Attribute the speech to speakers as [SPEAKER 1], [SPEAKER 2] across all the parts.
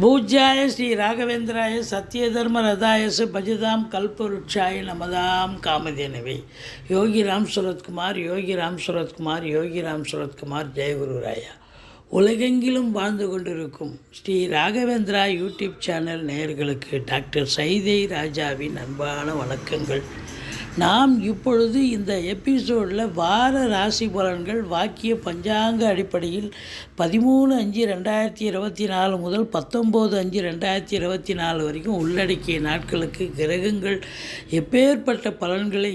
[SPEAKER 1] பூஜ்யாய ஸ்ரீ ராகவேந்திராய சத்யதர்ம ரதாயச பஜதாம் கல்பருட்சாய நமதாம் காமதேனவே. யோகி ராம் சுரத்குமார் யோகி ராம் சுரத்குமார் யோகி ராம் சுரத்குமார் ஜெயகுருராயா உலகெங்கிலும் வாழ்ந்து கொண்டிருக்கும் ஸ்ரீ ராகவேந்திரா யூடியூப் சேனல் நேயர்களுக்கு டாக்டர் சைதை ராஜாவின் அன்பான வணக்கங்கள். நாம் இப்பொழுது இந்த எபிசோடில் வார ராசி பலன்கள் வாக்கிய பஞ்சாங்க அடிப்படையில் பதிமூணு அஞ்சு ரெண்டாயிரத்தி இருபத்தி நாலு முதல் பத்தொம்போது அஞ்சு ரெண்டாயிரத்தி இருபத்தி நாலு வரைக்கும் உள்ளடக்கிய நாட்களுக்கு கிரகங்கள் எப்பேற்பட்ட பலன்களை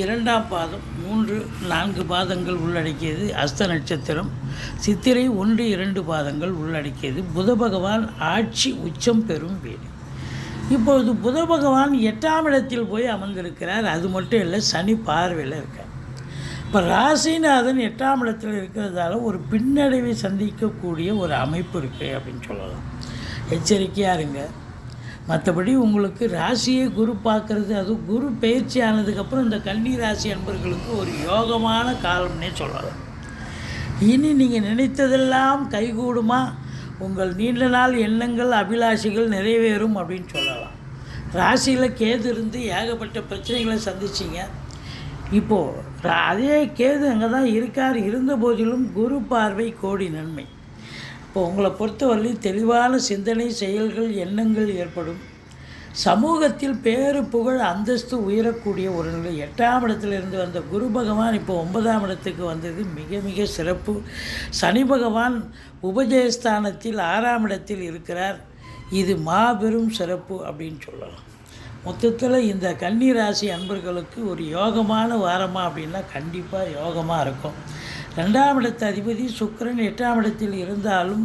[SPEAKER 1] இரண்டாம் பாதம் மூன்று நான்கு பாதங்கள் உள்ளடக்கியது அஸ்த நட்சத்திரம். சித்திரை ஒன்று இரண்டு பாதங்கள் உள்ளடக்கியது. புத பகவான் ஆட்சி உச்சம் பெறும் வீடு. இப்பொழுது புத பகவான் எட்டாம் இடத்தில் போய் அமர்ந்திருக்கிறார். அது மட்டும் இல்லை சனி பார்வையில் இருக்கார். இப்போ ராசிநாதன் எட்டாம் இடத்தில் இருக்கிறதால ஒரு பின்னடைவை சந்திக்கக்கூடிய ஒரு அமைப்பு இருக்குது அப்படின்னு சொல்லலாம். எச்சரிக்கையாக இருங்க. மற்றபடி உங்களுக்கு ராசியை குரு பார்க்குறது அதுவும் குரு பயிற்சி ஆனதுக்கப்புறம் இந்த கன்னி ராசி அன்பர்களுக்கு ஒரு யோகமான காலம்னே சொல்லலாம். இனி நீங்கள் நினைத்ததெல்லாம் கைகூடுமா? உங்கள் நீண்ட நாள் எண்ணங்கள் அபிலாஷைகள் நிறைவேறும் அப்படின்னு சொல்லலாம். ராசியில் கேது இருந்து ஏகப்பட்ட பிரச்சனைகளை சந்திச்சிங்க. இப்போது அதே கேது அங்கே தான் இருக்கார். இருந்த போதிலும் குரு பார்வை கோடி நன்மை. இப்போ உங்களை பொறுத்தவரையில் தெளிவான சிந்தனை செயல்கள் எண்ணங்கள் ஏற்படும். சமூகத்தில் பேரு புகழ் அந்தஸ்து உயரக்கூடிய ஒரு நிலை. எட்டாம் இடத்திலிருந்து வந்த குரு பகவான் இப்போ ஒன்பதாம் இடத்துக்கு வந்தது மிக மிக சிறப்பு. சனி பகவான் உபஜயஸ்தானத்தில் ஆறாம் இடத்தில் இருக்கிறார். இது மாபெரும் சிறப்பு அப்படின்னு சொல்லலாம். மொத்தத்தில் இந்த கன்னி ராசி அன்பர்களுக்கு ஒரு யோகமான வாரமாக அப்படின்னா கண்டிப்பாக யோகமாக இருக்கும். ரெண்டாம் இடத்து அதிபதி சுக்கரன் எட்டாம் இடத்தில் இருந்தாலும்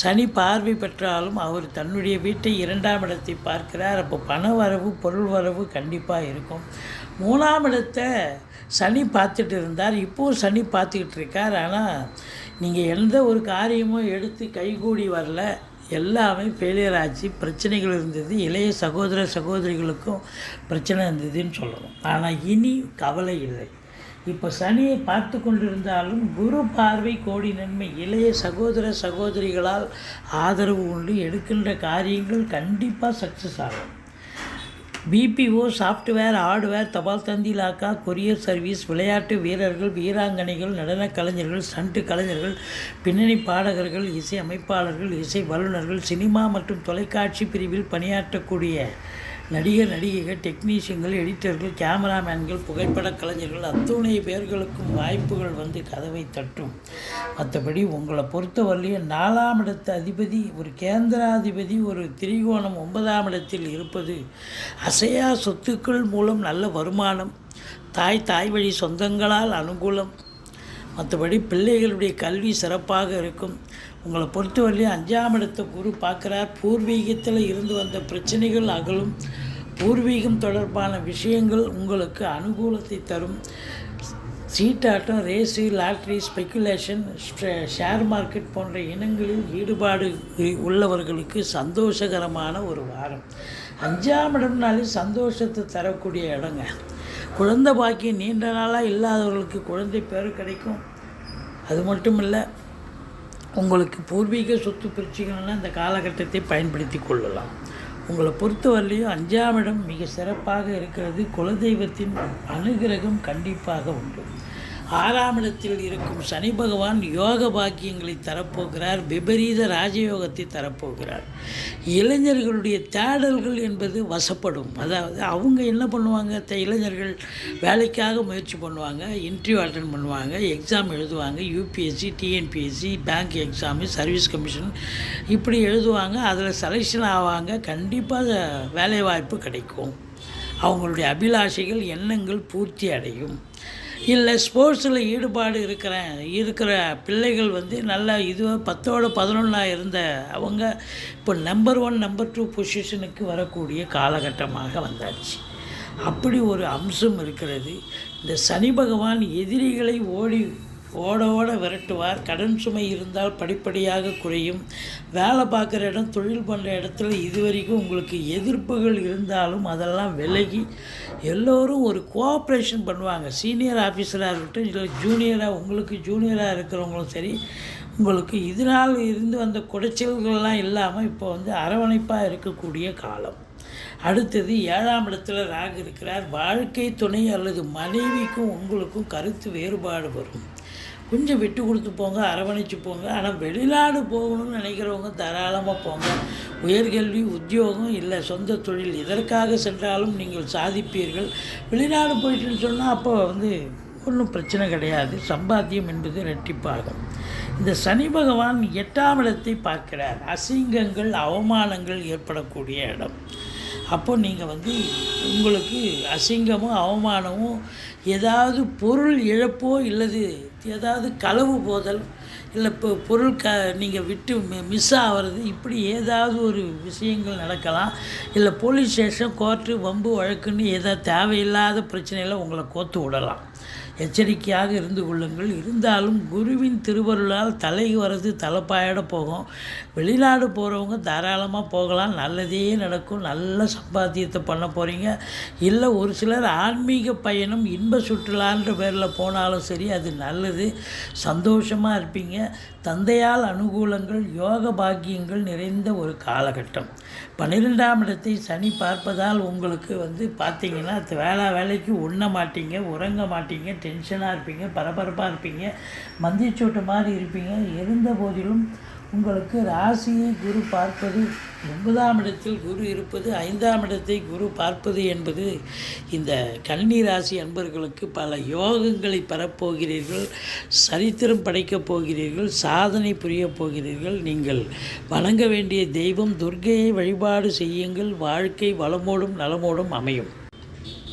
[SPEAKER 1] சனி பார்வை பெற்றாலும் அவர் தன்னுடைய வீட்டை இரண்டாம் இடத்தை பார்க்கிறார். அப்போ பண வரவு பொருள் வரவு கண்டிப்பாக இருக்கும். மூணாம் இடத்தை சனி பார்த்துட்டு இருந்தார். இப்போது சனி பார்த்துக்கிட்டு இருக்கார். ஆனால் நீங்கள் எந்த ஒரு காரியமும் எடுத்து கைகூடி வரல. எல்லாமே ஃபெயிலியர் ஆச்சு. பிரச்சனைகள் இருந்தது. இளைய சகோதர சகோதரிகளுக்கும் பிரச்சனை இருந்ததுன்னு சொல்லணும். ஆனால் இனி கவலை இல்லை. இப்போ சனியை பார்த்து கொண்டிருந்தாலும் குரு பார்வை கோடி நன்மை. இளைய சகோதர சகோதரிகளால் ஆதரவு உண்டு. எடுக்கின்ற காரியங்கள் கண்டிப்பாக சக்ஸஸ் ஆகும். பிபிஓ சாஃப்ட்வேர் ஹார்ட்வேர் தபால் தந்திலாக்கா கொரியர் சர்வீஸ் விளையாட்டு வீரர்கள் வீராங்கனைகள் நடன கலைஞர்கள் சண்டு கலைஞர்கள் பின்னணி பாடகர்கள் இசை அமைப்பாளர்கள் இசை வல்லுநர்கள் சினிமா மற்றும் தொலைக்காட்சி பிரிவில் பணியாற்றக்கூடிய நடிகர் நடிகைகள் டெக்னீஷியன்கள் எடிட்டர்கள் கேமராமேன்கள் புகைப்பட கலைஞர்கள் அத்துணை பேர்களுக்கும் வாய்ப்புகள் வந்து கதவை தட்டும். மற்றபடி உங்களை பொறுத்தவரையிலையும் நாலாம் இடத்து அதிபதி ஒரு கேந்திராதிபதி ஒரு திரிகோணம் ஒன்பதாம் இடத்தில் இருப்பது அசையா சொத்துக்கள் மூலம் நல்ல வருமானம் தாய் தாய் வழி சொந்தங்களால் அனுகூலம். மற்றபடி பிள்ளைகளுடைய கல்வி சிறப்பாக இருக்கும். உங்களை பொறுத்தவரையிலும் அஞ்சாம் இடத்தை குரு பார்க்குறார். பூர்வீகத்தில் இருந்து வந்த பிரச்சனைகள் அகலும். பூர்வீகம் தொடர்பான விஷயங்கள் உங்களுக்கு அனுகூலத்தை தரும். சீட்டாட்டம் race lottery speculation share market போன்ற இனங்களில் ஈடுபாடு உள்ளவர்களுக்கு சந்தோஷகரமான ஒரு வாரம். அஞ்சாம் இடம்னாலே சந்தோஷத்தை தரக்கூடிய இடங்க. குழந்தை பாக்கியம் நீண்ட நாளாக இல்லாதவர்களுக்கு குழந்தை பேர் கிடைக்கும். அது மட்டும் இல்லை உங்களுக்கு பூர்வீக சொத்து பிரச்சனைகள்னால் இந்த காலகட்டத்தை பயன்படுத்தி கொள்ளலாம். உங்களை பொறுத்தவரையிலையும் அஞ்சாம் இடம் மிக சிறப்பாக இருக்கிறது குலதெய்வத்தின் அனுகிரகம் கண்டிப்பாக உண்டு. ஆறாம் இடத்தில் இருக்கும் சனி பகவான் யோக பாக்கியங்களை தரப்போகிறார் விபரீத ராஜயோகத்தை தரப்போகிறார். இளைஞர்களுடைய தேடல்கள் என்பது வசப்படும். அதாவது அவங்க என்ன பண்ணுவாங்க? த இளைஞர்கள் வேலைக்காக முயற்சி பண்ணுவாங்க இன்டர்வியூ அட்டன் பண்ணுவாங்க எக்ஸாம் எழுதுவாங்க UPSC TNPSC bank exam service commission இப்படி எழுதுவாங்க. அதில் செலெக்ஷன் ஆவாங்க. கண்டிப்பாக வேலைவாய்ப்பு கிடைக்கும். அவங்களுடைய அபிலாஷைகள் எண்ணங்கள் பூர்த்தி அடையும். இல்லை ஸ்போர்ட்ஸில் ஈடுபாடு இருக்கிறேன் இருக்கிற பிள்ளைகள் வந்து நல்லா இதுவாக பத்தோட பதினொன்றா இருந்த அவங்க இப்போ நம்பர் ஒன் நம்பர் டூ பொசிஷனுக்கு வரக்கூடிய காலகட்டமாக வந்தாச்சு. அப்படி ஒரு அம்சம் இருக்கிறது. இந்த சனி பகவான் எதிரிகளை ஓடி ஓட ஓட விரட்டுவார். கடன் சுமை இருந்தால் படிப்படியாக குறையும். வேலை பார்க்குற இடம் தொழில் பண்ணுற இடத்துல இது வரைக்கும் உங்களுக்கு எதிர்ப்புகள் இருந்தாலும் அதெல்லாம் விலகி எல்லோரும் ஒரு கோஆப்ரேஷன் பண்ணுவாங்க. சீனியர் ஆஃபீஸராக இருக்கட்டும் இல்லை ஜூனியராக உங்களுக்கு ஜூனியராக இருக்கிறவங்களும் சரி உங்களுக்கு இதனால் இருந்து வந்த குடைச்சல்கள்லாம் இல்லாமல் இப்போ வந்து அரவணைப்பாக இருக்கக்கூடிய காலம். அடுத்தது ஏழாம் இடத்துல ராகு இருக்கிறார். வாழ்க்கை துணை அல்லது மனைவிக்கும் உங்களுக்கும் கருத்து வேறுபாடு வரும். கொஞ்சம் விட்டு கொடுத்து போங்க அரவணைச்சு போங்க. ஆனால் வெளிநாடு போகணும்னு நினைக்கிறவங்க தாராளமாக போங்க. உயர்கல்வி உத்தியோகம் இல்லை சொந்த தொழில் இதற்காக சென்றாலும் நீங்கள் சாதிப்பீர்கள். வெளிநாடு போயிட்டுன்னு சொன்னால் அப்போ வந்து ஒன்றும் பிரச்சனை கிடையாது. சம்பாத்தியம் என்பது ரெட்டிப்பாகும் இந்த சனி பகவான் எட்டாம் இடத்தை பார்க்கிறார். அசிங்கங்கள் அவமானங்கள் ஏற்படக்கூடிய இடம். அப்போ நீங்கள் வந்து உங்களுக்கு அசிங்கமும் அவமானமும் ஏதாவது பொருள் இழப்போ இல்லது ஏதாவது களவு போதல் இல்லை இப்போ பொருள் க நீங்கள் விட்டு மிஸ் ஆகிறது இப்படி ஏதாவது ஒரு விஷயங்கள் நடக்கலாம். இல்லை போலீஸ் ஸ்டேஷன் கோர்ட்டு வம்பு வழக்குன்னு ஏதாவது தேவையில்லாத பிரச்சனையில் உங்களை கோத்து விடலாம். எச்சரிக்கையாக இருந்து கொள்ளுங்கள். இருந்தாலும் குருவின் திருவருளால் தலை வரது தலைப்பாயிட போகும். வெளிநாடு போகிறவங்க தாராளமாக போகலாம். நல்லதே நடக்கும். நல்ல சம்பாத்தியத்தை பண்ண போகிறீங்க இல்லை ஒரு சிலர் ஆன்மீக பயணம் இன்ப சுற்றுலான்ற பேரில் போனாலும் சரி அது நல்லது. சந்தோஷமாக இருப்பீங்க. தந்தையால் அனுகூலங்கள் யோக பாக்கியங்கள் நிறைந்த ஒரு காலகட்டம். பன்னிரெண்டாம் இடத்தை சனி பார்ப்பதால் உங்களுக்கு வந்து பார்த்தீங்கன்னா வேலை வேலைக்கு உண்ண மாட்டீங்க உறங்க மாட்டீங்க டென்ஷனாக இருப்பீங்க பரபரப்பாக இருப்பீங்க மந்திச்சோட்டு மாதிரி இருப்பீங்க. இருந்த போதிலும் உங்களுக்கு ராசியை குரு பார்ப்பது ஒன்பதாம் இடத்தில் குரு இருப்பது ஐந்தாம் இடத்தை குரு பார்ப்பது என்பது இந்த கன்னி ராசி அன்பர்களுக்கு பல யோகங்களை பெறப்போகிறீர்கள் சரித்திரம் படைக்கப் போகிறீர்கள் சாதனை புரியப் போகிறீர்கள். நீங்கள் வணங்க வேண்டிய தெய்வம் துர்க்கையை வழிபாடு செய்யுங்கள். வாழ்க்கை வளமோடும் நலமோடும் அமையும்.